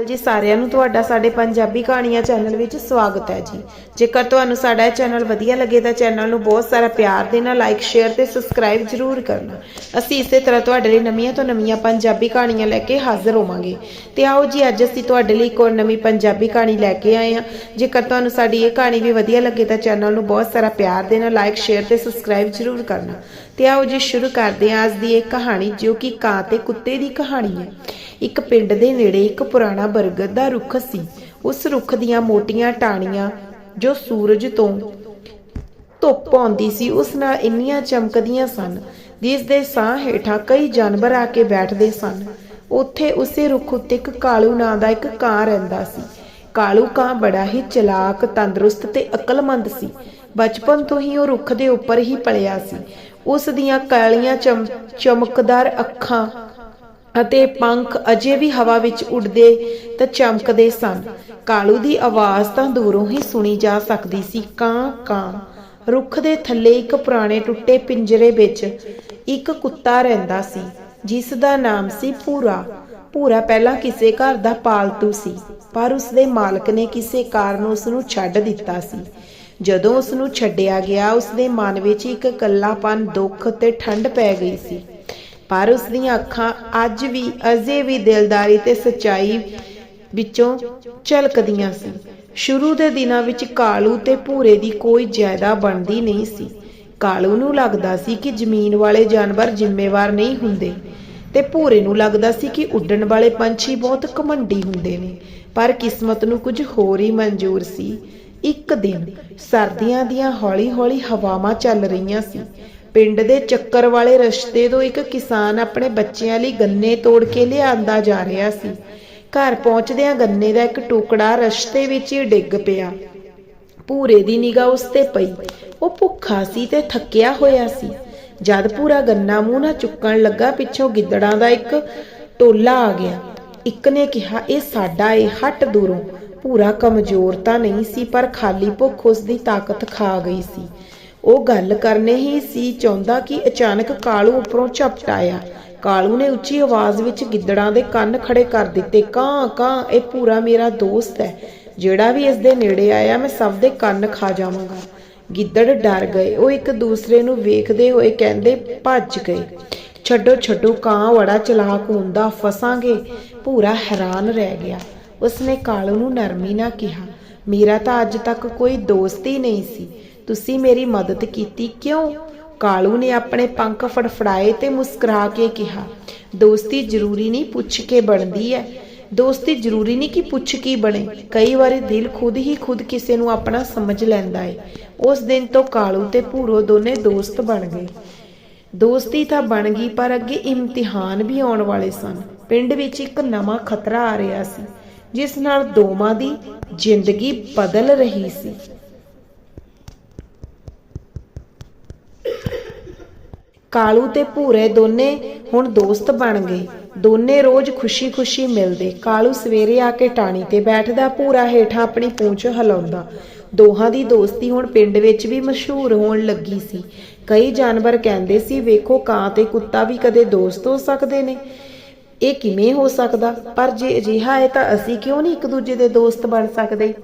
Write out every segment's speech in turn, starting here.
ਜੀ, ਸਾਰਿਆਂ ਨੂੰ ਤੁਹਾਡਾ ਸਾਡੇ ਪੰਜਾਬੀ ਕਹਾਣੀਆਂ ਚੈਨਲ ਵਿੱਚ ਸਵਾਗਤ ਹੈ ਜੀ। ਜੇਕਰ ਤੁਹਾਨੂੰ ਸਾਡਾ ਇਹ ਚੈਨਲ ਵਧੀਆ ਲੱਗੇ ਤਾਂ ਚੈਨਲ ਨੂੰ ਬਹੁਤ ਸਾਰਾ ਪਿਆਰ ਦੇਣਾ ਲਾਈਕ ਸ਼ੇਅਰ ਤੇ ਸਬਸਕ੍ਰਾਈਬ ਜ਼ਰੂਰ ਕਰਨਾ। ਅਸੀਂ ਇਸੇ ਤਰ੍ਹਾਂ ਤੁਹਾਡੇ ਲਈ ਨਵੀਆਂ ਤੋਂ ਨਵੀਆਂ ਪੰਜਾਬੀ ਕਹਾਣੀਆਂ ਲੈ ਕੇ ਹਾਜ਼ਰ ਹੋਵਾਂਗੇ। ਤੇ ਆਓ ਜੀ, ਅੱਜ ਅਸੀਂ ਤੁਹਾਡੇ ਲਈ ਇੱਕ ਹੋਰ ਨਵੀਂ ਪੰਜਾਬੀ ਕਹਾਣੀ ਲੈ ਕੇ ਆਏ ਹਾਂ। ਜੇਕਰ ਤੁਹਾਨੂੰ ਸਾਡੀ ਇਹ ਕਹਾਣੀ ਵੀ ਵਧੀਆ ਲੱਗੇ ਤਾਂ ਚੈਨਲ ਨੂੰ ਬਹੁਤ ਸਾਰਾ ਪਿਆਰ ਦੇਣਾ ਲਾਈਕ ਸ਼ੇਅਰ ਤੇ ਸਬਸਕ੍ਰਾਈਬ ਜ਼ਰੂਰ ਕਰਨਾ। ਤੇ ਆਓ ਜੀ, ਸ਼ੁਰੂ ਕਰਦੇ ਹਾਂ ਅੱਜ ਦੀ ਇਹ ਕਹਾਣੀ, ਜੋ ਕਿ ਕਾਂ ਤੇ ਕੁੱਤੇ ਦੀ ਕਹਾਣੀ ਹੈ। ਇੱਕ ਪਿੰਡ ਦੇ ਨੇੜੇ ਇੱਕ ਪੁਰਾਣਾ ਬਰਗਦ ਦਾ ਰੁੱਖ ਸੀ। ਉਸ ਰੁੱਖ ਦੀਆਂ ਮੋਟੀਆਂ ਟਾਹਣੀਆਂ ਜੋ ਸੂਰਜ ਤੋਂ ਧੁੱਪ ਆਉਂਦੀ ਸੀ, ਉਸ ਨਾਲ ਇੰਨੀਆਂ ਚਮਕਦੀਆਂ ਸਨ, ਜਿਸ ਦੇ ਸਾਹ ਹੇਠਾਂ ਕਈ ਜਾਨਵਰ ਆ ਕੇ ਬੈਠਦੇ ਸਨ। ਉੱਥੇ ਉਸੇ ਰੁੱਖ ਉੱਤੇ ਇੱਕ ਕਾਲੂ ਨਾਂ ਦਾ ਇੱਕ ਕਾਂ ਰਹਿੰਦਾ ਸੀ। ਕਾਲੂ ਕਾਂ ਬੜਾ ਹੀ ਚਲਾਕ, ਤੰਦਰੁਸਤ ਤੇ ਅਕਲਮੰਦ ਸੀ। ਬਚਪਨ ਤੋਂ ਹੀ ਉਹ ਰੁੱਖ ਦੇ ਉੱਪਰ ਹੀ ਪਲਿਆ ਸੀ। ਉਸ ਦੀਆਂ ਕਾਲੀਆਂ ਚਮ, ਚਮਕਦਾਰ ਅੱਖਾਂ ਅਤੇ ਪੰਖ ਅਜੇ ਵੀ ਹਵਾ ਵਿੱਚ ਉੱਡਦੇ ਤੇ ਚਮਕਦੇ ਸਨ। ਕਾਲੂ ਦੀ ਆਵਾਜ਼ ਤਾਂ ਦੂਰੋਂ ਹੀ ਸੁਣੀ ਜਾ ਸਕਦੀ ਸੀ। ਕਾਂ ਕਾਂ। ਰੁੱਖ ਦੇ ਥੱਲੇ ਇੱਕ ਪੁਰਾਣੇ ਟੁੱਟੇ ਪਿੰਜਰੇ ਵਿੱਚ ਇੱਕ ਕੁੱਤਾ ਰਹਿੰਦਾ ਸੀ, ਜਿਸ ਦਾ ਨਾਮ ਸੀ ਪੂਰਾ ਪੂਰਾ ਪਹਿਲਾਂ ਕਿਸੇ ਘਰ ਦਾ ਪਾਲਤੂ ਸੀ, ਪਰ ਉਸ ਦੇ ਮਾਲਕ ਨੇ ਕਿਸੇ ਕਾਰਨ ਉਸ ਨੂੰ ਛੱਡ ਦਿੱਤਾ ਸੀ। ਜਦੋਂ ਉਸ ਨੂੰ ਛੱਡਿਆ ਗਿਆ ਉਸ ਦੇ ਮਨ ਵਿੱਚ ਇੱਕ ਇਕੱਲਾਪਨ ਦੁੱਖ ਤੇ ਠੰਡ ਪੈ ਗਈ ਸੀ। ਪਰ ਉਸ ਦੀਆਂ ਅੱਖਾਂ ਅੱਜ ਵੀ ਅਜੇ ਵੀ ਦਿਲਦਾਰੀ ਤੇ ਸਚਾਈ ਵਿੱਚੋਂ ਝਲਕਦੀਆਂ ਸੀ। ਸ਼ੁਰੂ ਦੇ ਦਿਨਾਂ ਵਿੱਚ ਕਾਲੂ ਤੇ ਭੂਰੇ ਦੀ ਕੋਈ ਜਾਇਦਾ ਬਣਦੀ ਨਹੀਂ ਸੀ। ਕਾਲੂ ਨੂੰ ਲੱਗਦਾ ਸੀ ਕਿ ਜ਼ਮੀਨ ਵਾਲੇ ਜਾਨਵਰ ਜ਼ਿੰਮੇਵਾਰ ਨਹੀਂ ਹੁੰਦੇ ਤੇ ਭੂਰੇ ਨੂੰ ਲੱਗਦਾ ਸੀ ਕਿ ਉੱਡਣ ਵਾਲੇ ਪੰਛੀ ਬਹੁਤ ਘਮੰਡੀ ਹੁੰਦੇ ਨੇ। ਪਰ ਕਿਸਮਤ ਨੂੰ ਕੁਝ ਹੋਰ ਹੀ ਮਨਜ਼ੂਰ ਸੀ। ਇੱਕ ਦਿਨ ਸਰਦੀਆਂ ਦੀਆਂ ਹੌਲੀ-ਹੌਲੀ ਹਵਾਵਾਂ ਚੱਲ ਰਹੀਆਂ ਸੀ। ਪਿੰਡ ਦੇ ਚੱਕਰ ਵਾਲੇ ਰਸਤੇ ਤੋਂ ਇੱਕ ਕਿਸਾਨ ਆਪਣੇ ਬੱਚਿਆਂ ਲਈ ਗੰਨੇ ਤੋੜ ਕੇ ਲਿਆਂਦਾ ਜਾ ਰਿਹਾ ਸੀ। ਘਰ ਪਹੁੰਚਦਿਆਂ ਗੰਨੇ ਦਾ ਇੱਕ ਟੁਕੜਾ ਰਸਤੇ ਵਿੱਚ ਹੀ ਡਿੱਗ ਪਿਆ। ਭੂਰੇ ਦੀ ਨਿਗਾਹ ਉਸ ਤੇ ਪਈ। ਉਹ ਭੁੱਖਾ ਸੀ ਤੇ ਥੱਕਿਆ ਹੋਇਆ ਸੀ। ਜਦ ਪੂਰਾ ਗੰਨਾ ਮੂੰਹ ਨਾਲ ਚੁੱਕਣ ਲੱਗਾ, ਪਿੱਛੋਂ ਗਿੱਦੜਾਂ ਦਾ ਇੱਕ ਟੋਲਾ ਆ ਗਿਆ। ਇੱਕ ਨੇ ਕਿਹਾ, ਇਹ ਸਾਡਾ ਏ, ਹਟ ਦੂਰੋਂ। ਪੂਰਾ ਕਮਜ਼ੋਰ ਤਾਂ ਨਹੀਂ ਸੀ, ਪਰ ਖਾਲੀ ਭੁੱਖ ਉਸ ਦੀ ਤਾਕਤ ਖਾ ਗਈ ਸੀ। ਉਹ ਗੱਲ ਕਰਨੇ ਹੀ ਸੀ ਚਾਹੁੰਦਾ ਕਿ ਅਚਾਨਕ ਕਾਲੂ ਉੱਪਰੋਂ ਝਪਟ ਆਇਆ। ਕਾਲੂ ਨੇ ਉੱਚੀ ਆਵਾਜ਼ ਵਿੱਚ ਗਿੱਦੜਾਂ ਦੇ ਕੰਨ ਖੜੇ ਕਰ ਦਿੱਤੇ, ਕਾਂ ਕਾਂ, ਇਹ ਪੂਰਾ ਮੇਰਾ ਦੋਸਤ ਹੈ। ਜਿਹੜਾ ਵੀ ਇਸ ਦੇ ਨੇੜੇ ਆਇਆ, ਮੈਂ ਸਭ ਦੇ ਕੰਨ ਖਾ ਜਾਵਾਂਗਾ। ਗਿੱਦੜ ਡਰ ਗਏ। ਉਹ ਇੱਕ ਦੂਸਰੇ ਨੂੰ ਵੇਖਦੇ ਹੋਏ ਕਹਿੰਦੇ, ਭੱਜ ਗਏ। ਛੱਡੋ ਛੱਡੋ, ਕਾਂ ਬੜਾ ਚਲਾਕ ਹੁੰਦਾ, ਫਸਾਂਗੇ। ਪੂਰਾ ਹੈਰਾਨ ਰਹਿ ਗਿਆ। ਉਸਨੇ ਕਾਲੂ ਨੂੰ ਨਰਮੀ ਨਾਲ ਕਿਹਾ, ਮੇਰਾ ਤਾਂ ਅੱਜ ਤੱਕ ਕੋਈ ਦੋਸਤ ਹੀ ਨਹੀਂ ਸੀ। ਤੁਸੀਂ ਮੇਰੀ ਮਦਦ ਕੀਤੀ ਕਿਉਂ? ਕਾਲੂ ਨੇ ਆਪਣੇ ਪੰਖ ਫੜਫੜਾਏ ਤੇ ਮੁਸਕਰਾ ਕੇ ਕਿਹਾ, ਦੋਸਤੀ ਜ਼ਰੂਰੀ ਨਹੀਂ ਪੁੱਛ ਕੇ ਬਣਦੀ ਹੈ ਦੋਸਤੀ ਜ਼ਰੂਰੀ ਨਹੀਂ ਕਿ ਪੁੱਛ ਕੀ ਬਣੇ। ਕਈ ਵਾਰੀ ਦਿਲ ਖੁਦ ਹੀ ਖੁਦ ਕਿਸੇ ਨੂੰ ਆਪਣਾ ਸਮਝ ਲੈਂਦਾ ਹੈ ਉਸ ਦਿਨ ਤੋਂ ਕਾਲੂ ਤੇ ਭੂਰੋ ਦੋਨੇ ਦੋਸਤ ਬਣ ਗਏ। ਦੋਸਤੀ ਤਾਂ ਬਣ ਗਈ, ਪਰ ਅੱਗੇ ਇਮਤਿਹਾਨ ਵੀ ਆਉਣ ਵਾਲੇ ਸਨ। ਪਿੰਡ ਵਿੱਚ ਇੱਕ ਨਵਾਂ ਖਤਰਾ ਆ ਰਿਹਾ ਸੀ, ਜਿਸ ਨਾਲ ਦੋਵਾਂ ਦੀ ਜ਼ਿੰਦਗੀ ਬਦਲ ਰਹੀ ਸੀ। ਕਾਲੂ ਤੇ ਭੂਰੇ ਦੋਨੇ ਹੁਣ ਦੋਸਤ ਬਣ ਗਏ। ਦੋਨੇ ਰੋਜ਼ ਖੁਸ਼ੀ-ਖੁਸ਼ੀ ਮਿਲਦੇ। ਕਾਲੂ ਸਵੇਰੇ ਆ ਕੇ ਟਾਣੀ ਤੇ ਬੈਠਦਾ, ਭੂਰਾ ਹੇਠਾਂ ਆਪਣੀ ਪੂੰਛ ਹਿਲਾਉਂਦਾ। ਦੋਹਾਂ ਦੀ ਦੋਸਤੀ ਹੁਣ ਪਿੰਡ ਵਿੱਚ ਵੀ ਮਸ਼ਹੂਰ ਹੋਣ ਲੱਗੀ ਸੀ। ਕਈ ਜਾਨਵਰ ਕਹਿੰਦੇ ਸੀ, ਵੇਖੋ, ਕਾਂ ਤੇ ਕੁੱਤਾ ਵੀ ਕਦੇ ਦੋਸਤ ਹੋ ਸਕਦੇ ਨੇ। ਇਹ ਕਿਵੇਂ ਹੋ ਸਕਦਾ? ਪਰ ਜੇ ਅਜਿਹਾ ਹੈ ਤਾਂ ਅਸੀਂ ਕਿਉਂ ਨਹੀਂ ਇੱਕ ਦੂਜੇ ਦੇ ਦੋਸਤ ਬਣ ਸਕਦੇ?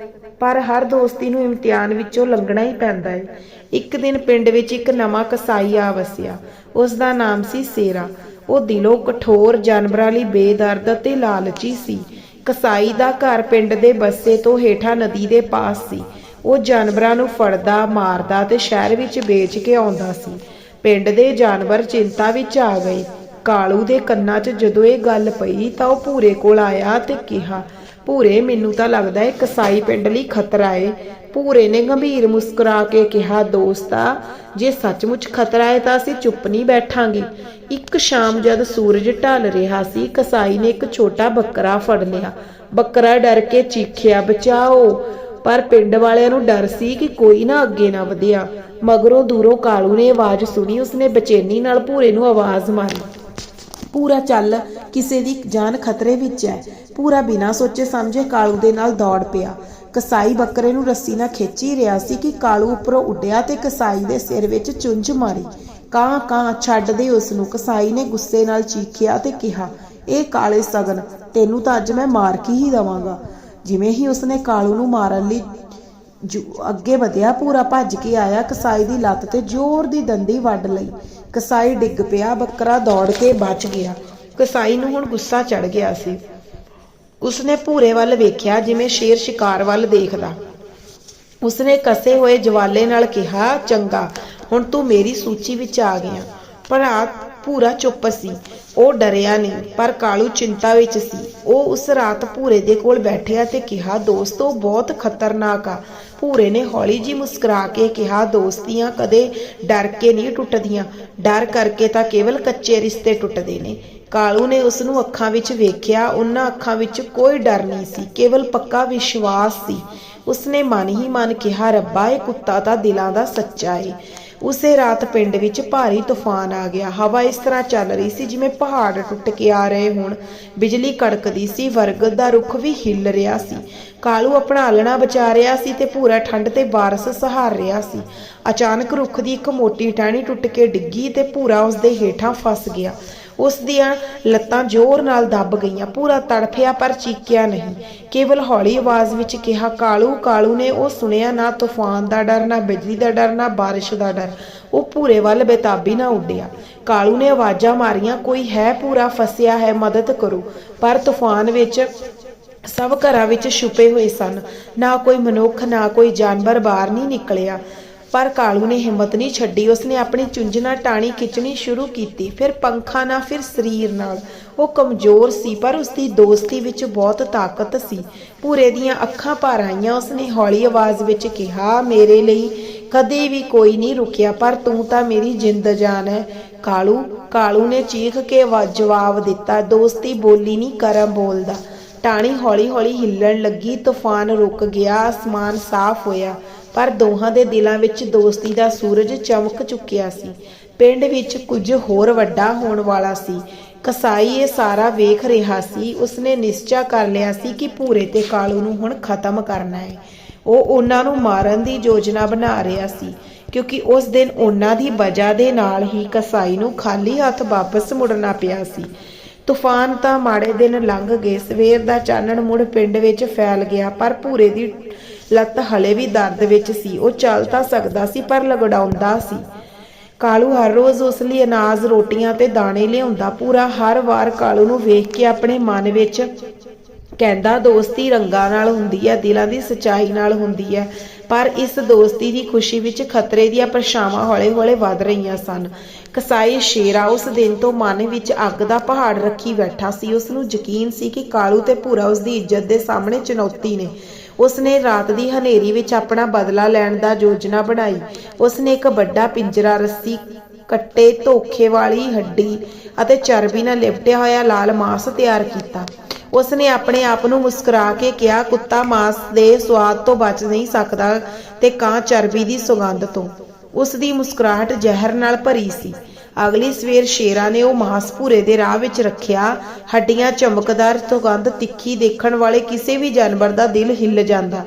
ਪਰ ਹਰ ਦੋਸਤੀ ਨੂੰ ਇਮਤਿਹਾਨ ਵਿੱਚੋਂ ਲੰਘਣਾ ਹੀ ਪੈਂਦਾ ਹੈ। ਇੱਕ ਦਿਨ ਪਿੰਡ ਵਿੱਚ ਇੱਕ ਨਵਾਂ ਕਸਾਈ ਆ ਵਸਿਆ। ਉਸ ਦਾ ਨਾਮ ਸੀ ਸੇਰਾ। ਉਹ ਦਿਲੋਂ ਕਠੋਰ ਜਾਨਵਰਾਂ ਲਈ ਬੇਦਰਦ ਅਤੇ ਲਾਲਚੀ ਸੀ। ਕਸਾਈ ਦਾ ਘਰ ਪਿੰਡ ਦੇ ਬੱਸੇ ਤੋਂ ਹੇਠਾਂ ਨਦੀ ਦੇ ਪਾਸ ਸੀ। ਉਹ ਜਾਨਵਰਾਂ ਨੂੰ ਫੜਦਾ, ਮਾਰਦਾ ਤੇ ਸ਼ਹਿਰ ਵਿੱਚ ਵੇਚ ਕੇ ਆਉਂਦਾ ਸੀ। ਪਿੰਡ ਦੇ ਜਾਨਵਰ ਚਿੰਤਾ ਵਿੱਚ ਆ ਗਏ। ਕਾਲੂ ਦੇ ਕੰਨਾਂ 'ਚ ਜਦੋਂ ਇਹ ਗੱਲ ਪਈ ਤਾਂ ਉਹ ਭੂਰੇ ਕੋਲ ਆਇਆ ਤੇ ਕਿਹਾ ਭੂਰੇ, ਮੈਨੂੰ ਤਾਂ ਲੱਗਦਾ ਹੈ ਕਸਾਈ ਪਿੰਡ ਲਈ ਖਤਰਾ ਏ। ਭੂਰੇ ਨੇ ਗੰਭੀਰ ਮੁਸਕਰਾ ਕੇ ਕਿਹਾ, ਦੋਸਤਾ, ਜੇ ਸੱਚਮੁੱਚ ਖਤਰਾ ਹੈ ਤਾਂ ਅਸੀਂ ਚੁੱਪ ਨਹੀਂ ਬੈਠਾਂਗੇ। ਇੱਕ ਸ਼ਾਮ ਜਦ ਸੂਰਜ ਢਲ ਰਿਹਾ ਸੀ ਕਸਾਈ ਨੇ ਇੱਕ ਛੋਟਾ ਬੱਕਰਾ ਫੜ ਲਿਆ। ਬੱਕਰਾ ਡਰ ਕੇ ਚੀਖਿਆ, ਬਚਾਓ! ਪਰ ਪਿੰਡ ਵਾਲਿਆਂ ਨੂੰ ਡਰ ਸੀ ਕਿ ਕੋਈ ਨਾ ਅੱਗੇ ਨਾ ਵਧਿਆ। ਮਗਰੋਂ ਦੂਰੋਂ ਕਾਲੂ ਨੇ ਆਵਾਜ਼ ਸੁਣੀ, ਉਸਨੇ ਬੇਚੈਨੀ ਨਾਲ ਭੂਰੇ ਨੂੰ ਆਵਾਜ਼ ਮਾਰੀ। ਪੂਰਾ ਚੱਲ ਕਿਸੇ ਦੀ ਜਾਨ ਖਤਰੇ ਵਿੱਚ ਹੈ ਪੂਰਾ ਬਿਨਾਂ ਸੋਚੇ ਸਮਝੇ ਕਾਲੂ ਦੇ ਨਾਲ ਦੌੜ ਪਿਆ। ਕਸਾਈ ਬੱਕਰੇ ਨੂੰ ਰੱਸੀ ਨਾਲ ਖਿੱਚੀ ਰਿਹਾ ਸੀ ਕਿ ਕਾਲੂ ਉੱਪਰੋਂ ਉੱਡਿਆ ਤੇ ਕਸਾਈ ਦੇ ਸਿਰ ਵਿੱਚ ਚੁੰਝ ਮਾਰੀ। ਕਾਂ ਕਾਂ ਛੱਡ ਦੇ ਉਸ ਨੂੰ ਕਸਾਈ ਨੇ ਗੁੱਸੇ ਨਾਲ ਚੀਖਿਆ ਤੇ ਕਿਹਾ, ਇਹ ਕਾਲੇ ਸਗਨ, ਤੈਨੂੰ ਤਾਂ ਅੱਜ ਮੈਂ ਮਾਰ ਕੇ ਹੀ ਦਵਾਂਗਾ। ਜਿਵੇਂ ਹੀ ਉਸਨੇ ਕਾਲੂ ਨੂੰ ਮਾਰਨ ਲਈ ਅੱਗੇ ਵਧਿਆ, ਪੂਰਾ ਭੱਜ ਕੇ ਆਇਆ, ਕਸਾਈ ਦੀ ਲੱਤ ਤੇ ਜ਼ੋਰ ਦੀ ਦੰਦੀ ਵੱਢ ਲਈ। ਕਸਾਈ ਡਿੱਗ ਪਿਆ, ਬੱਕਰਾ ਦੌੜ ਕੇ ਬਚ ਗਿਆ। ਕਸਾਈ ਨੂੰ ਹੁਣ ਗੁੱਸਾ ਚੜ ਗਿਆ ਸੀ। ਉਸਨੇ ਭੂਰੇ ਵੱਲ ਵੇਖਿਆ, ਜਿਵੇਂ ਸ਼ੇਰ ਸ਼ਿਕਾਰ ਵੱਲ ਦੇਖਦਾ। ਉਸਨੇ ਕਸੇ ਹੋਏ ਜਵਾਲੇ ਨਾਲ ਕਿਹਾ, ਚੰਗਾ, ਹੁਣ ਤੂੰ ਮੇਰੀ ਸੂਚੀ ਵਿੱਚ ਆ ਗਿਆ। ਪਰ ਭੂਰਾ ਚੁੱਪ ਸੀ। ਉਹ ਡਰਿਆ ਨਹੀਂ, ਪਰ ਕਾਲੂ ਚਿੰਤਾ ਵਿੱਚ ਸੀ। ਉਹ ਉਸ ਰਾਤ ਭੂਰੇ ਦੇ ਕੋਲ ਬੈਠਿਆ ਤੇ ਕਿਹਾ, ਦੋਸਤੋ, ਬਹੁਤ ਖਤਰਨਾਕ ਆ। ਭੂਰੇ ਨੇ ਹੌਲੀ ਜੀ ਮੁਸਕਰਾ ਕੇ ਕਿਹਾ, ਦੋਸਤੀਆਂ ਕਦੇ ਡਰ ਕੇ ਨਹੀਂ ਟੁੱਟਦੀਆਂ। ਡਰ ਕਰਕੇ ਤਾਂ ਕੇਵਲ ਕੱਚੇ ਰਿਸ਼ਤੇ ਟੁੱਟਦੇ ਨੇ। ਕਾਲੂ ਨੇ ਉਸ ਨੂੰ ਅੱਖਾਂ ਵਿੱਚ ਵੇਖਿਆ। ਉਹਨਾਂ ਅੱਖਾਂ ਵਿੱਚ ਕੋਈ ਡਰ ਨਹੀਂ ਸੀ, ਕੇਵਲ ਪੱਕਾ ਵਿਸ਼ਵਾਸ ਸੀ। ਉਸਨੇ ਮਨ ਹੀ ਮਨ ਕਿਹਾ, ਰੱਬਾ, ਇਹ ਕੁੱਤਾ ਤਾਂ ਦਿਲਾਂ ਦਾ ਸੱਚਾ ਏ। ਉਸੇ ਰਾਤ ਪਿੰਡ ਵਿੱਚ ਭਾਰੀ ਤੂਫਾਨ ਆ ਗਿਆ। ਹਵਾ ਇਸ ਤਰ੍ਹਾਂ ਚੱਲ ਰਹੀ ਸੀ ਜਿਵੇਂ ਪਹਾੜ ਟੁੱਟ ਕੇ ਆ ਰਹੇ ਹੋਣ। ਬਿਜਲੀ ਕੜਕਦੀ ਸੀ ਵਰਗਦ ਦਾ ਰੁੱਖ ਵੀ ਹਿੱਲ ਰਿਹਾ ਸੀ। ਕਾਲੂ ਆਪਣਾ ਆਲਣਾ ਬਚਾ ਰਿਹਾ ਸੀ ਤੇ ਪੂਰਾ ਠੰਡ ਤੇ ਬਾਰਸ ਸਹਾਰ ਰਿਹਾ ਸੀ। ਅਚਾਨਕ ਰੁੱਖ ਦੀ ਇੱਕ ਮੋਟੀ ਟਾਹਣੀ ਟੁੱਟ ਕੇ ਡਿੱਗੀ ਤੇ ਪੂਰਾ ਉਸ ਦੇ ਹੇਠਾਂ ਫਸ ਗਿਆ। ਉਸ ਦੀਆਂ ਲੱਤਾਂ ਜ਼ੋਰ ਨਾਲ ਦੱਬ ਗਈਆਂ, ਪੂਰਾ ਤੜਫਿਆ ਪਰ ਚੀਕਿਆ ਨਹੀਂ। ਕੇਵਲ ਹੌਲੀ ਆਵਾਜ਼ ਵਿੱਚ ਕਿਹਾ, ਕਾਲੂ ਕਾਲੂ ਨੇ ਉਹ ਸੁਣਿਆ ਨਾ ਤੂਫਾਨ ਦਾ ਡਰ, ਨਾ ਬਿਜਲੀ ਦਾ ਡਰ, ਨਾ ਬਾਰਿਸ਼ ਦਾ ਡਰ। ਉਹ ਭੂਰੇ ਵੱਲ ਬੇਤਾਬੀ ਨਾ ਉੱਡਿਆ। ਕਾਲੂ ਨੇ ਆਵਾਜ਼ਾਂ ਮਾਰੀਆਂ, ਕੋਈ ਹੈ ਪੂਰਾ, ਫਸਿਆ ਹੈ, ਮਦਦ ਕਰੋ। ਪਰ ਤੂਫਾਨ ਵਿੱਚ ਸਭ ਘਰਾਂ ਵਿੱਚ ਛੁਪੇ ਹੋਏ ਸਨ। ਨਾ ਕੋਈ ਮਨੁੱਖ, ਨਾ ਕੋਈ ਜਾਨਵਰ ਬਾਹਰ ਨਹੀਂ ਨਿਕਲਿਆ। ਪਰ ਕਾਲੂ ਨੇ ਹਿੰਮਤ ਨਹੀਂ ਛੱਡੀ। ਉਸਨੇ ਆਪਣੀ ਚੁੰਝਣਾ ਟਾਣੀ ਖਿੱਚਣੀ ਸ਼ੁਰੂ ਕੀਤੀ। ਫਿਰ ਪੰਖਾਂ ਨਾਲ, ਫਿਰ ਸਰੀਰ ਨਾਲ। ਉਹ ਕਮਜ਼ੋਰ ਸੀ, ਪਰ ਉਸਦੀ ਦੋਸਤੀ ਵਿੱਚ ਬਹੁਤ ਤਾਕਤ ਸੀ। ਪੂਰੇ ਦੀਆਂ ਅੱਖਾਂ ਭਰ ਆਈਆਂ। ਉਸਨੇ ਹੌਲੀ ਆਵਾਜ਼ ਵਿੱਚ ਕਿਹਾ, ਮੇਰੇ ਲਈ ਕਦੇ ਵੀ ਕੋਈ ਨਹੀਂ ਰੁਕਿਆ, ਪਰ ਤੂੰ ਤਾਂ ਮੇਰੀ ਜਿੰਦ ਜਾਨ ਹੈ। ਕਾਲੂ ਕਾਲੂ ਨੇ ਚੀਖ ਕੇ ਜਵਾਬ ਦਿੱਤਾ, ਦੋਸਤੀ ਬੋਲੀ ਨਹੀਂ, ਕਰਮ ਬੋਲਦਾ। ਟਾਣੀ ਹੌਲੀ-ਹੌਲੀ ਹਿੱਲਣ ਲੱਗੀ। ਤੂਫਾਨ ਰੁਕ ਗਿਆ, ਅਸਮਾਨ ਸਾਫ਼ ਹੋਇਆ। ਪਰ ਦੋਹਾਂ ਦੇ ਦਿਲਾਂ ਵਿੱਚ ਦੋਸਤੀ ਦਾ ਸੂਰਜ ਚਮਕ ਚੁੱਕਿਆ ਸੀ। ਪਿੰਡ ਵਿੱਚ ਕੁਝ ਹੋਰ ਵੱਡਾ ਹੋਣ ਵਾਲਾ ਸੀ। ਕਸਾਈ ਇਹ ਸਾਰਾ ਵੇਖ ਰਿਹਾ ਸੀ। ਉਸਨੇ ਨਿਸ਼ਚਾ ਕਰ ਲਿਆ ਸੀ ਕਿ ਭੂਰੇ ਤੇ ਕਾਲੂ ਨੂੰ ਹੁਣ ਖਤਮ ਕਰਨਾ ਹੈ। ਉਹ ਉਹਨਾਂ ਨੂੰ ਮਾਰਨ ਦੀ ਯੋਜਨਾ ਬਣਾ ਰਿਹਾ ਸੀ, ਕਿਉਂਕਿ ਉਸ ਦਿਨ ਉਹਨਾਂ ਦੀ ਵਜ੍ਹਾ ਦੇ ਨਾਲ ਹੀ ਕਸਾਈ ਨੂੰ ਖਾਲੀ ਹੱਥ ਵਾਪਸ ਮੁੜਨਾ ਪਿਆ ਸੀ। ਤੂਫਾਨ ਤਾਂ ਮਾੜੇ ਦਿਨ ਲੰਘ ਗਏ। ਸਵੇਰ ਦਾ ਚਾਨਣ ਮੁੜ ਪਿੰਡ ਵਿੱਚ ਫੈਲ ਗਿਆ, ਪਰ ਭੂਰੇ ਦੀ ਲੱਤ ਹਲੇ ਵੀ ਦਰਦ ਵਿੱਚ ਸੀ। ਉਹ ਚੱਲ ਤਾਂ ਸਕਦਾ ਸੀ, ਪਰ ਲਗੜਾਉਂਦਾ ਸੀ। ਕਾਲੂ ਹਰ ਰੋਜ਼ ਉਸ ਲਈ ਅਨਾਜ, ਰੋਟੀਆਂ ਤੇ ਦਾਣੇ ਲਿਆਉਂਦਾ। ਪੂਰਾ ਹਰ ਵਾਰ ਕਾਲੂ ਨੂੰ ਵੇਖ ਕੇ ਆਪਣੇ ਮਨ ਵਿੱਚ ਕਹਿੰਦਾ, ਦੋਸਤੀ ਰੰਗਾਂ ਨਾਲ ਹੁੰਦੀ ਹੈ, ਦਿਲਾਂ ਦੀ ਸਚਾਈ ਨਾਲ ਹੁੰਦੀ ਹੈ। ਪਰ ਇਸ ਦੋਸਤੀ ਦੀ ਖੁਸ਼ੀ ਵਿੱਚ ਖਤਰੇ ਦੀਆਂ ਪਰਛਾਵਾਂ ਹੌਲੇ-ਹੌਲੇ ਵੱਧ ਰਹੀਆਂ ਸਨ। ਕਸਾਈ ਸ਼ੇਰਾ ਉਸ ਦਿਨ ਤੋਂ ਮਨ ਵਿੱਚ ਅੱਗ ਦਾ ਪਹਾੜ ਰੱਖੀ ਬੈਠਾ ਸੀ। ਉਸ ਨੂੰ ਯਕੀਨ ਸੀ ਕਿ ਕਾਲੂ ਤੇ ਭੂਰਾ ਉਸ ਦੀ ਇੱਜ਼ਤ ਦੇ ਸਾਹਮਣੇ ਚੁਣੌਤੀ ਨੇ। ਉਸਨੇ ਰਾਤ ਦੀ ਹਨੇਰੀ ਵਿੱਚ ਆਪਣਾ ਬਦਲਾ ਲੈਣ ਦਾ ਯੋਜਨਾ ਬਣਾਈ। ਉਸਨੇ ਇੱਕ ਵੱਡਾ ਪਿੰਜਰਾ, ਰੱਸੀ ਕੱਟੇ, ਧੋਖੇ ਵਾਲੀ ਹੱਡੀ ਅਤੇ ਚਰਬੀ ਨਾਲ ਲਿਪਟਿਆ ਹੋਇਆ ਲਾਲ ਮਾਸ ਤਿਆਰ ਕੀਤਾ। ਉਸਨੇ ਆਪਣੇ ਆਪ ਨੂੰ ਮੁਸਕਰਾ ਕੇ ਕਿਹਾ, ਕੁੱਤਾ, ਮਾਸ ਦੇ ਸਵਾਦ ਤੋਂ ਬਚ ਨਹੀਂ ਸਕਦਾ ਤੇ ਕਾਂ ਚਰਬੀ ਦੀ ਸੁਗੰਧ ਤੋਂ? ਉਸ ਦੀ ਮੁਸਕਰਾਹਟ ਜ਼ਹਿਰ ਨਾਲ ਭਰੀ ਸੀ। ਅਗਲੀ ਸਵੇਰ ਸ਼ੇਰਾ ਨੇ ਉਹ ਮਾਂਸ ਭੂਰੇ ਦੇ ਰਾਹ ਵਿੱਚ ਰੱਖਿਆ। ਹੱਡੀਆਂ ਚਮਕਦਾਰ ਸੁਗੰਧ, ਤਿੱਖੀ ਦੇਖਣ ਵਾਲੇ ਕਿਸੇ ਵੀ ਜਾਨਵਰ ਦਾ ਦਿਲ ਹਿੱਲ ਜਾਂਦਾ।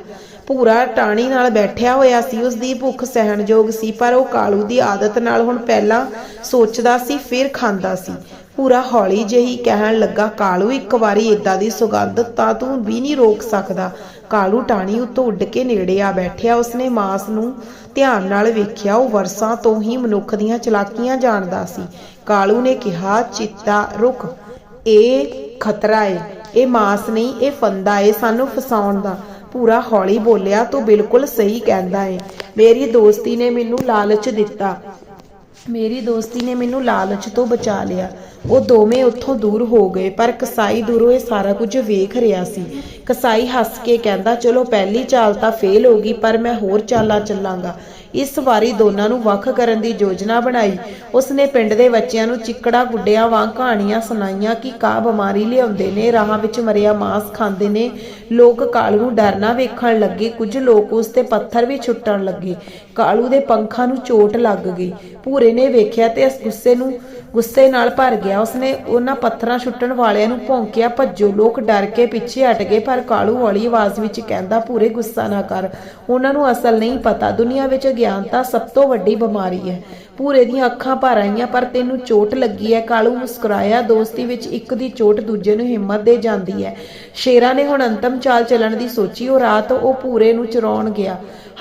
ਭੂਰਾ ਟਾਣੀ ਨਾਲ ਬੈਠਿਆ ਹੋਇਆ ਸੀ ਉਸ ਦੀ ਭੁੱਖ ਸਹਿਣਯੋਗ ਸੀ, ਪਰ ਉਹ ਕਾਲੂ ਦੀ ਆਦਤ ਨਾਲ ਹੁਣ ਪਹਿਲਾਂ ਸੋਚਦਾ ਸੀ, ਫਿਰ ਖਾਂਦਾ ਸੀ। ਪੂਰਾ ਹੌਲੀ ਜਿਹੀ ਕਹਿਣ ਲੱਗਾ, ਕਾਲੂ, ਇੱਕ ਵਾਰੀ ਇਦਾਂ ਦੀ ਸੁਗੰਧ ਤਾਂ ਤੂੰ ਵੀ ਨਹੀਂ ਰੋਕ ਸਕਦਾ। ਕਾਲੂ ਟਾਣੀ ਉੱਤੋਂ ਉੱਡ ਕੇ ਨੇੜੇ ਆ ਬੈਠਿਆ ਉਸਨੇ ਮਾਸ ਨੂੰ ਧਿਆਨ ਨਾਲ ਵੇਖਿਆ, ਉਹ ਵਰਸਾਂ ਤੋਂ ਹੀ ਮਨੁੱਖ ਦੀਆਂ ਚਲਾਕੀਆਂ ਜਾਣਦਾ ਸੀ। ਕਾਲੂ ਨੇ ਕਿਹਾ, ਚਿੱਤਾ ਰੁਕ ਇਹ ਖਤਰਾ ਏ। ਇਹ ਮਾਸ ਨਹੀਂ, ਇਹ ਫੰਦਾ ਏ ਸਾਨੂੰ ਫਸਾਉਣ ਦਾ। ਪੂਰਾ ਹੌਲੀ ਬੋਲਿਆ ਤੂੰ ਬਿਲਕੁਲ ਸਹੀ ਕਹਿੰਦਾ ਏ। ਮੇਰੀ ਦੋਸਤੀ ਨੇ ਮੈਨੂੰ ਲਾਲਚ ਦਿੱਤਾ। ਮੇਰੀ ਦੋਸਤੀ ਨੇ ਮੈਨੂੰ ਲਾਲਚ ਤੋਂ ਬਚਾ ਲਿਆ। ਉਹ ਦੋਵੇਂ ਉੱਥੋਂ ਦੂਰ ਹੋ ਗਏ, ਪਰ ਕਸਾਈ ਦੂਰੋਂ ਇਹ ਸਾਰਾ ਕੁਝ ਵੇਖ ਰਿਹਾ ਸੀ। ਕਸਾਈ ਹੱਸ ਕੇ ਕਹਿੰਦਾ, ਚਲੋ, ਪਹਿਲੀ ਚਾਲ ਤਾਂ ਫੇਲ ਹੋ ਗਈ, ਪਰ ਮੈਂ ਹੋਰ ਚਾਲਾਂ ਚੱਲਾਂਗਾ। ਇਸ ਵਾਰੀ ਦੋਨਾਂ ਨੂੰ ਵੱਖ ਕਰਨ ਦੀ ਯੋਜਨਾ ਬਣਾਈ। ਉਸਨੇ ਪਿੰਡ ਦੇ ਬੱਚਿਆਂ ਨੂੰ ਚਿੱਕੜਾ, ਗੁੱਡਿਆਂ ਵਾਂਗ ਕਹਾਣੀਆਂ ਸੁਣਾਈਆਂ ਕਿ ਕਾ ਬਿਮਾਰੀ ਲਿਆਉਂਦੇ ਨੇ, ਰਾਹਾਂ ਵਿੱਚ ਮਰਿਆ ਮਾंस ਖਾਂਦੇ ਨੇ। ਲੋਕ ਕਾਲੂ ਨੂੰ ਡਰਨਾ ਵੇਖਣ ਲੱਗੇ, ਕੁਝ ਲੋਕ ਉਸ ਤੇ ਪੱਥਰ ਵੀ ਛੁੱਟਣ ਲੱਗੇ। ਕਾਲੂ ਦੇ ਪੰਖਾਂ ਨੂੰ ਚੋਟ ਲੱਗ ਗਈ। ਭੂਰੇ ਨੇ ਵੇਖਿਆ ਤੇ ਇਸ ਗੁੱਸੇ ਨੂੰ, ਗੁੱਸੇ ਨਾਲ ਭਰ ਗਿਆ। ਉਸਨੇ ਉਹਨਾਂ ਪੱਥਰਾਂ ਛੁੱਟਣ ਵਾਲਿਆਂ ਨੂੰ ਭੌਂਕਿਆ, ਭੱਜੋ। ਲੋਕ ਡਰ ਕੇ ਪਿੱਛੇ ਹਟ ਗਏ, ਪਰ ਕਾਲੂ ਹੌਲੀ ਆਵਾਜ਼ ਵਿੱਚ ਕਹਿੰਦਾ, ਭੂਰੇ ਗੁੱਸਾ ਨਾ ਕਰ। ਉਹਨਾਂ ਨੂੰ ਅਸਲ ਨਹੀਂ ਪਤਾ। ਦੁਨੀਆ ਵਿੱਚ ਅਗਿਆਨਤਾ ਸਭ ਤੋਂ ਵੱਡੀ ਬਿਮਾਰੀ ਹੈ। ਪੂਰੇ ਦੀਆਂ ਅੱਖਾਂ ਭਰ ਆਈਆਂ, ਪਰ ਤੈਨੂੰ ਚੋਟ ਲੱਗੀ ਹੈ। ਕਾਲੂ ਮੁਸਕਰਾਇਆ? ਦੋਸਤੀ ਵਿੱਚ ਇੱਕ ਦੀ ਚੋਟ ਦੂਜੇ ਨੂੰ ਹਿੰਮਤ ਦੇ ਜਾਂਦੀ ਹੈ। ਸ਼ੇਰਾ ਨੇ ਹੁਣ ਅੰਤਮ ਚਾਲ ਚੱਲਣ ਦੀ ਸੋਚੀ। ਉਹ ਰਾਤ ਉਹ ਪੂਰੇ ਨੂੰ ਚਰਾਉਣ ਗਿਆ।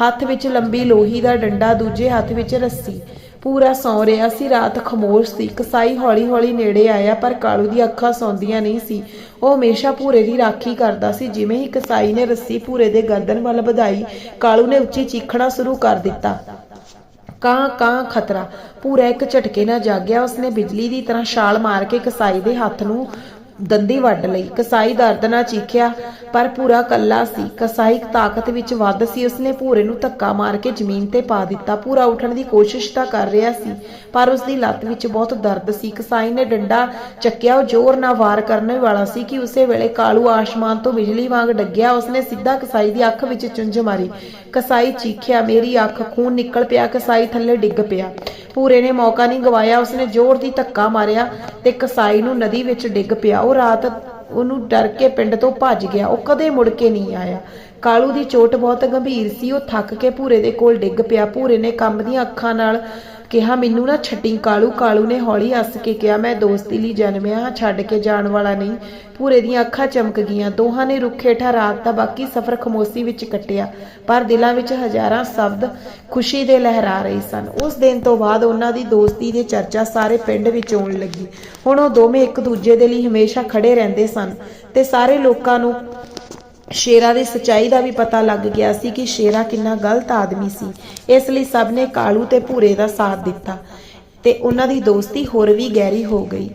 ਹੱਥ ਵਿੱਚ ਲੰਬੀ ਲੋਹੀ ਦਾ ਡੰਡਾ, ਦੂਜੇ ਹੱਥ ਵਿੱਚ ਰੱਸੀ। ਪੂਰਾ ਸੌਂ ਰਿਹਾ ਸੀ। ਰਾਤ ਖਮੋਸ਼ ਸੀ। ਕਸਾਈ ਹੌਲੀ ਹੌਲੀ ਨੇੜੇ ਆਇਆ, ਪਰ ਕਾਲੂ ਦੀਆਂ ਅੱਖਾਂ ਸੌਂਦੀਆਂ ਨਹੀਂ ਸੀ। ਉਹ ਹਮੇਸ਼ਾ ਭੂਰੇ ਦੀ ਰਾਖੀ ਕਰਦਾ ਸੀ। ਜਿਵੇਂ ਹੀ ਕਸਾਈ ਨੇ ਰੱਸੀ ਭੂਰੇ ਦੇ ਗਰਦਨ ਵੱਲ ਵਧਾਈ, ਕਾਲੂ ਨੇ ਉੱਚੀ ਚੀਖਣਾ ਸ਼ੁਰੂ ਕਰ ਦਿੱਤਾ। ਕਾਂ ਕਾਂ, ਖਤਰਾ। ਪੂਰਾ ਇੱਕ ਝਟਕੇ ਨਾਲ ਜਾਗਿਆ। ਉਸਨੇ ਬਿਜਲੀ ਦੀ ਤਰ੍ਹਾਂ ਛਾਲ ਮਾਰ ਕੇ ਕਸਾਈ ਦੇ ਹੱਥ ਨੂੰ ਦੰਦੀ ਵੱਢ ਲਈ। ਕਸਾਈ ਦਰਦ ਨਾਲ ਚੀਖਿਆ, ਪਰ ਪੂਰਾ ਕੱਲਾ ਸੀ। ਕਸਾਈ ਤਾਕਤ ਵਿੱਚ ਵੱਧ ਸੀ। ਉਸਨੇ ਪੂਰੇ ਨੂੰ ਧੱਕਾ ਮਾਰ ਕੇ ਜ਼ਮੀਨ ਤੇ ਪਾ ਦਿੱਤਾ। ਪੂਰਾ ਉੱਠਣ ਦੀ ਕੋਸ਼ਿਸ਼ ਤਾਂ ਕਰ ਰਿਹਾ ਸੀ, ਪਰ ਉਸ ਦੀ ਲੱਤ ਵਿੱਚ ਬਹੁਤ ਦਰਦ ਸੀ। ਕਸਾਈ ਨੇ ਡੰਡਾ ਚੱਕਿਆ। ਉਹ ਜ਼ੋਰ ਨਾਲ ਵਾਰ ਕਰਨ ਵਾਲਾ ਸੀ ਕਿ ਉਸੇ ਵੇਲੇ ਕਾਲੂ ਆਸਮਾਨ ਤੋਂ ਬਿਜਲੀ ਵਾਂਗ ਡੱਗਿਆ। ਉਸਨੇ ਸਿੱਧਾ ਕਸਾਈ ਦੀ ਅੱਖ ਵਿੱਚ ਚੁੰਝ ਮਾਰੀ। ਕਸਾਈ ਚੀਖਿਆ, ਮੇਰੀ ਅੱਖ ਖੂਨ ਨਿਕਲ ਪਿਆ। ਕਸਾਈ ਥੱਲੇ ਡਿੱਗ ਪਿਆ। ਪੂਰੇ ਨੇ ਮੌਕਾ ਨਹੀਂ ਗਵਾਇਆ। ਉਸਨੇ ਜ਼ੋਰ ਦੀ ਧੱਕਾ ਮਾਰਿਆ ਤੇ ਕਸਾਈ ਨੂੰ ਨਦੀ ਵਿੱਚ ਡਿੱਗ ਪਿਆ। ਉਹ ਰਾਤ ਉਹਨੂੰ ਡਰ ਕੇ ਪਿੰਡ ਤੋਂ ਭੱਜ ਗਿਆ। ਉਹ ਕਦੇ ਮੁੜ ਕੇ ਨਹੀਂ ਆਇਆ। ਕਾਲੂ ਦੀ ਚੋਟ ਬਹੁਤ ਗੰਭੀਰ ਸੀ। ਉਹ ਥੱਕ ਕੇ ਭੂਰੇ ਦੇ ਕੋਲ ਡਿੱਗ ਪਿਆ। ਭੂਰੇ ਨੇ ਕੰਮ ਦੀਆਂ ਅੱਖਾਂ ਨਾਲ ਕਿਹਾ, ਮੈਨੂੰ ਨਾ ਛੱਡੀ, ਕਾਲੂ ਕਾਲੂ ਨੇ ਹੌਲੀ ਹੱਸ ਕੇ ਕਿਹਾ, ਮੈਂ ਦੋਸਤੀ ਲਈ ਜਨਮਿਆ ਹਾਂ, ਛੱਡ ਕੇ ਜਾਣ ਵਾਲਾ ਨਹੀਂ। ਪੂਰੇ ਦੀਆਂ ਅੱਖਾਂ ਚਮਕ ਗਈਆਂ। ਦੋਹਾਂ ਨੇ ਰੁੱਖੇ ਠਾ ਰਾਤ ਦਾ ਬਾਕੀ ਸਫ਼ਰ ਖਮੋਸੀ ਵਿੱਚ ਕੱਟਿਆ, ਪਰ ਦਿਲਾਂ ਵਿੱਚ ਹਜ਼ਾਰਾਂ ਸ਼ਬਦ ਖੁਸ਼ੀ ਦੇ ਲਹਿਰਾ ਰਹੇ ਸਨ। ਉਸ ਦਿਨ ਤੋਂ ਬਾਅਦ ਉਹਨਾਂ ਦੀ ਦੋਸਤੀ ਦੀ ਚਰਚਾ ਸਾਰੇ ਪਿੰਡ ਵਿੱਚ ਆਉਣ ਲੱਗੀ। ਹੁਣ ਉਹ ਦੋਵੇਂ ਇੱਕ ਦੂਜੇ ਦੇ ਲਈ ਹਮੇਸ਼ਾ ਖੜੇ ਰਹਿੰਦੇ ਸਨ ਤੇ ਸਾਰੇ ਲੋਕਾਂ ਨੂੰ ਸ਼ੇਰਾ ਦੀ ਸਚਾਈ ਦਾ ਵੀ ਪਤਾ ਲੱਗ ਗਿਆ ਸੀ ਕਿ ਸ਼ੇਰਾ ਕਿੰਨਾ ਗਲਤ ਆਦਮੀ ਸੀ। ਇਸ ਲਈ ਸਭ ਨੇ ਕਾਲੂ ਤੇ ਭੂਰੇ ਦਾ ਸਾਥ ਦਿੱਤਾ ਤੇ ਉਹਨਾਂ ਦੀ ਦੋਸਤੀ ਹੋਰ ਵੀ ਗਹਿਰੀ ਹੋ ਗਈ।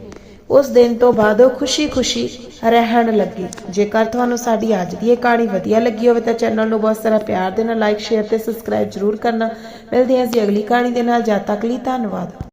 ਉਸ ਦਿਨ ਤੋਂ ਬਾਅਦ ਉਹ ਖੁਸ਼ੀ-ਖੁਸ਼ੀ ਰਹਿਣ ਲੱਗੇ। ਜੇਕਰ ਤੁਹਾਨੂੰ ਸਾਡੀ ਅੱਜ ਦੀ ਇਹ ਕਹਾਣੀ ਵਧੀਆ ਲੱਗੀ ਹੋਵੇ ਤਾਂ ਚੈਨਲ ਨੂੰ ਬਹੁਤ ਸਾਰਾ ਪਿਆਰ ਦੇਣਾ ਲਾਈਕ ਸ਼ੇਅਰ ਤੇ ਸਬਸਕ੍ਰਾਈਬ ਜ਼ਰੂਰ ਕਰਨਾ। ਮਿਲਦੇ ਹਾਂ ਜੀ ਅਗਲੀ ਕਹਾਣੀ ਦੇ ਨਾਲ। ਜਦ ਤੱਕ ਲਈ ਧੰਨਵਾਦ।